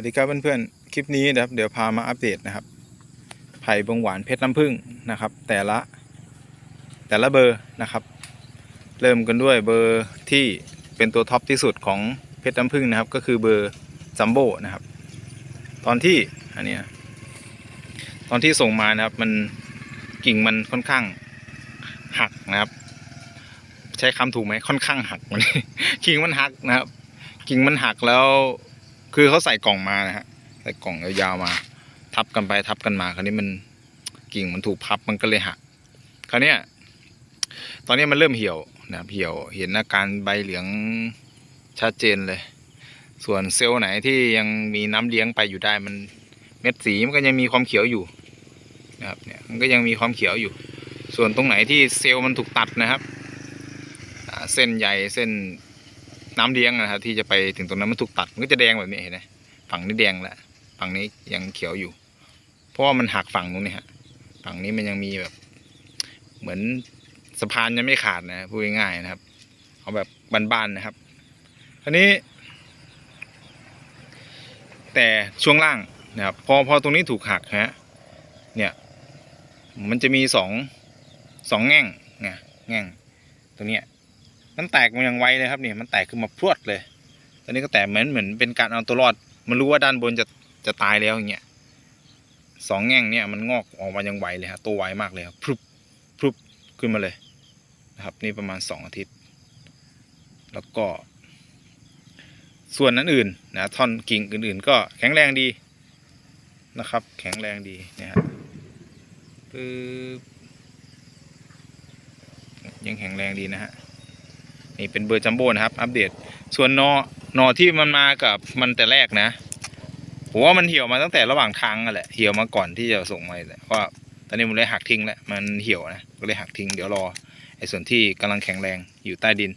วัสดีครับเพื่อนๆ คลิปนี้นะครับ เดี๋ยวพามาอัปเดตนะครับ ไผ่บงหวานเพชรน้ำผึ้งนะครับ แต่ละแต่ละเบอร์นะครับ เริ่มกันด้วยเบอร์ที่เป็นตัวท็อปที่สุดของเพชรน้ำผึ้งนะครับ ก็คือเบอร์ซัมโบนะครับ ตอนที่อันนี้ตอนที่ส่งมานะครับ มันกิ่งมันค่อนข้างหักนะครับ ใช้คำถูกไหมค่อนข้างหักมันกิ่งมันหักนะครับ กิ่งมันหักแล้ว คือเขาใส่กล่องมานะฮะใส่กล่องยาวๆมา ทับกันไปทับกันมา คราวนี้มันกิ่งมันถูกพับมันก็เลยหักคราวนี้ตอนนี้มันเริ่มเหี่ยวนะครับเหี่ยวเห็นอาการใบเหลืองชัดเจนเลย ส่วนเซลล์ไหนที่ยังมีน้ำเลี้ยงไปอยู่ได้มันเม็ดสีมันก็ยังมีความเขียวอยู่นะครับเนี่ยมันก็ยังมีความเขียวอยู่ ส่วนตรงไหนที่เซลล์มันถูกตัดนะครับเส้นใยเส้น น้ำเลี้ยงนะครับที่จะไปถึงตรงนั้นมันถูกตัดมันก็จะแดงแบบนี้เห็นไหมฝั่งนี้แดงแล้วฝั่งนี้ยังเขียวอยู่ เพราะว่ามันหักฝั่งนู้นเนี่ยฮะฝั่งนี้มันยังมีแบบ เหมือนสะพานยังไม่ขาดนะพูดง่ายๆนะครับ เอาแบบบานๆนะครับคราวนี้ แต่ช่วงล่างนะครับพอพอตรงนี้ถูกหักฮะเนี่ยมันจะมีสองสองแง่งไงแง่งตรงเนี้ย มันแตกมันยังไวเลยครับเนี่ยมันแตกขึ้นมาพรวดเลย ตอนนี้ก็แตกเหมือนเหมือนเป็นการเอาตัวรอด มันรู้ว่าด้านบนจะจะตายแล้วอย่างเงี้ยสองแง่งเนี่ยมันงอกออกมายังไวเลยครับตัวไวมากเลยครับพรุบพรุบขึ้นมาเลยนะครับ นี่ประมาณสองอาทิตย์ แล้วก็ ส่วนนั้นอื่นนะท่อนกิ่งอื่น ๆ ก็แข็งแรงดีนะครับ แข็งแรงดีเนี่ยฮะปึ๊บยังแข็งแรงดีนะฮะ นี่เป็นเบอร์จัมโบ้นะครับ อัปเดต ส่วนนอนอที่มันมากับมันแต่แรกนะผมว่ามันเหี่ยวมาตั้งแต่ระหว่างทางนั่นแหละเหี่ยวมาก่อนที่จะส่งมาเลยเพราะว่าตอนนี้มันเลยหักทิ้งแล้วมันเหี่ยวนะก็เลยหักทิ้งเดี๋ยวรอไอ้ส่วนที่กำลังแข็งแรงอยู่ใต้ดิน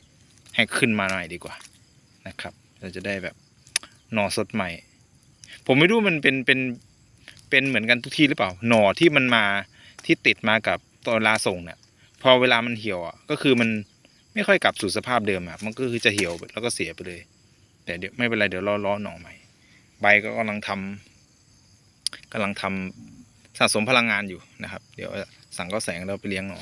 ให้ขึ้นมาหน่อยดีกว่านะครับ เราจะได้แบบหนอสดใหม่ ผมไม่รู้มันเป็นเป็นเป็นเหมือนกันทุกที่หรือเปล่า หน่อที่มันมาที่ติดมากับตอนลาส่งเนี่ยพอเวลามันเหี่ยวอะก็คือมัน ไม่ค่อยกลับสู่สภาพเดิมอะมันก็คือจะเหี่ยวแล้วก็เสียไปเลย แต่เดี๋ยวไม่เป็นไรเดี๋ยวรอรอหน่อใหม่ ใบก็กำลังทำกำลังทำสะสมพลังงานอยู่นะครับ เดี๋ยวสั่งก็แสงเราไปเลี้ยงหน่อ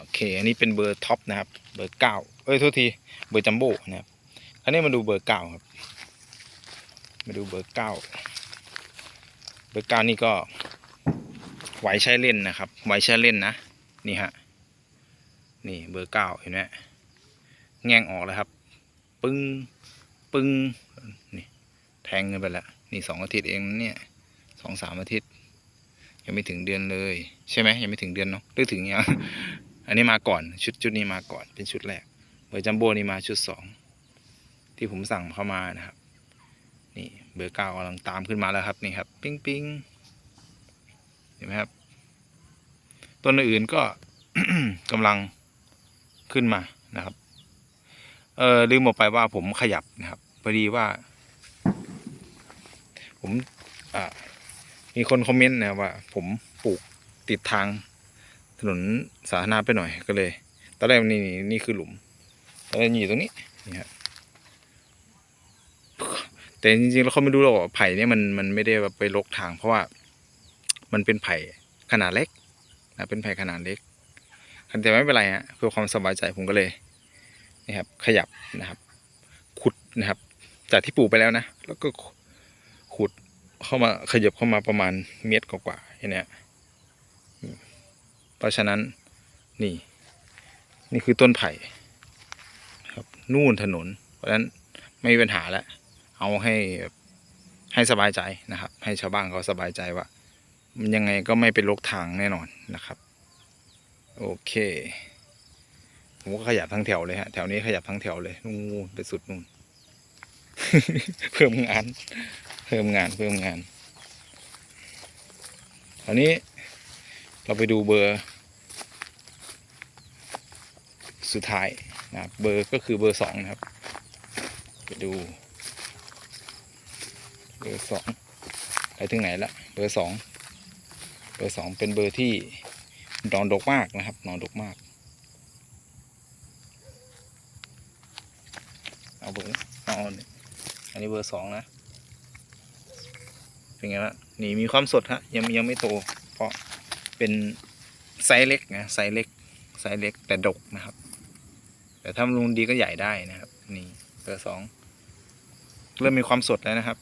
โอเค อันนี้เป็นเบอร์ท็อปนะครับ เบอร์เก้าเอ้ยโทษที เบอร์จัมโบ้นะครับ อันนี้มาดูเบอร์เก้าครับ มาดูเบอร์เก้า เบอร์เก้านี่ก็ไหวใช้เล่นนะครับไหวใช้เล่นนะ นี่ฮะ นี่เบอร์เก้าเห็นไหมแง่งออกแล้วครับ ปึ้งปึ้งนี่แทงกันไปแล้วนี่สองอาทิตย์เองนะเนี่ยสองสามอาทิตย์ ยังไม่ถึงเดือนเลย ใช่ไหมยังไม่ถึงเดือนเนาะหรือถึงยังอันนี้มาก่อนชุดชุดนี้มาก่อนเป็นชุดแรกเบอร์จัมโบ้นี่มาชุดสองที่ผมสั่งเข้ามานะครับ นี่เบอร์เก้ากำลังตามขึ้นมาแล้วครับนี่ครับปิ้งปิ้งเห็นไหมครับต้นอื่นก็กำลัง ขึ้นมานะครับ เออลืมบอกไปว่าผมขยับนะครับพอดีว่า ผมอ่ามีคนคอมเมนต์นะว่า ผมปลูกติดทางถนนสาธารณะไปหน่อยก็เลยตอนแรกนี่นี่นี่คือหลุมตอนแรกอยู่ตรงนี้นี่ครับแต่จริงๆแล้วเขาไม่รู้หรอกว่าไผ่เนี่ยมันมันไม่ได้แบบไปลกทาง เพราะว่ามันเป็นไผ่ขนาดเล็กนะเป็นไผ่ขนาดเล็ก แต่ไม่เป็นไรฮะเพื่อความสบายใจผมก็เลยนี่ครับ ขยับนะครับ ขุดนะครับ จากที่ปลูกไปแล้วนะ แล้วก็ขุดเข้ามาขยับเข้ามาประมาณเมตรกว่าๆอย่างเนี้ยเพราะฉะนั้นนี่ นี่คือต้นไผ่ครับนู่นถนน เพราะฉะนั้นไม่มีปัญหาแล้วเอาให้ให้สบายใจนะครับ ให้ชาวบ้านเขาสบายใจว่า มันยังไงก็ไม่เป็นลกทางแน่นอนนะครับ โอเค ผมก็ขยับทั้งแถวเลยฮะ แถวนี้ขยับทั้งแถวเลยนู่นไปสุดนู่น เพิ่มงาน เพิ่มงาน เพิ่มงานคราวนี้เราไปดูเบอร์ สุดท้ายนะครับ เบอร์ก็คือเบอร์สองนะครับ ไปดู เบอร์สองไปถึงไหนละ เบอร์สอง เบอร์สองเป็นเบอร์ที่ นอนดกมากนะครับ นอนดกมาก เอาเบอร์เอาอันนี้เบอร์สองนะ เป็นไงละนี่มีความสดฮะ ยังยังไม่โต เพราะเป็นไซส์เล็กนะ ไซส์เล็ก ไซส์เล็กแต่ดกนะครับ แต่ถ้าลุงดีก็ใหญ่ได้นะครับ นี่เบอร์สอง เริ่มมีความสดแล้วนะครับ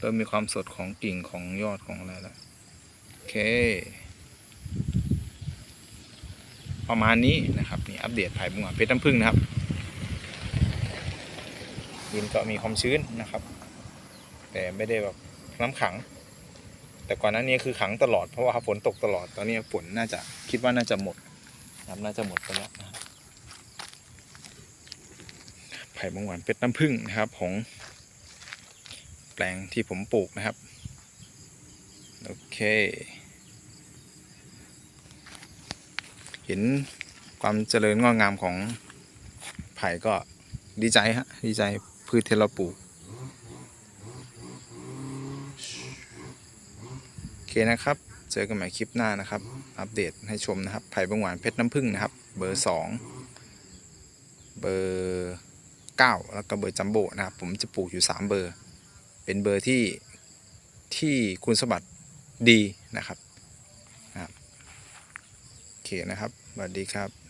เริ่มมีความสดของกิ่งของยอดของอะไรแล้ว โอเค ประมาณนี้นะครับนี่อัปเดตไผ่บุ้งหวานเพชรน้ำผึ้งนะครับดินก็มีความชื้นนะครับ แต่ไม่ได้แบบน้ำขัง แต่ก่อนหน้านี้คือขังตลอดเพราะว่าฝนตกตลอดตอนนี้ฝนน่าจะคิดว่าน่าจะหมดนะครับน่าจะหมดไปแล้วนะไผ่บงหวานเป็ดน้ำผึ้งนะครับของแปลงที่ผมปลูกนะครับ โอเค เห็นความเจริญงอกงามของไผ่ก็ดีใจฮะดีใจพืชที่เราปลูกโอเคนะครับ เจอกันใหม่คลิปหน้านะครับ อัปเดตให้ชมนะครับไผ่บางหวานเพชรน้ำผึ้งนะครับ เบอร์สองเบอร์เก้าแล้วก็เบอร์จัมโบ้นะครับ ผมจะปลูกอยู่สามเบอร์ เป็นเบอร์ที่ที่คุณสมบัติดีนะครับนะครับโอเคนะครับ สวัสดีครับ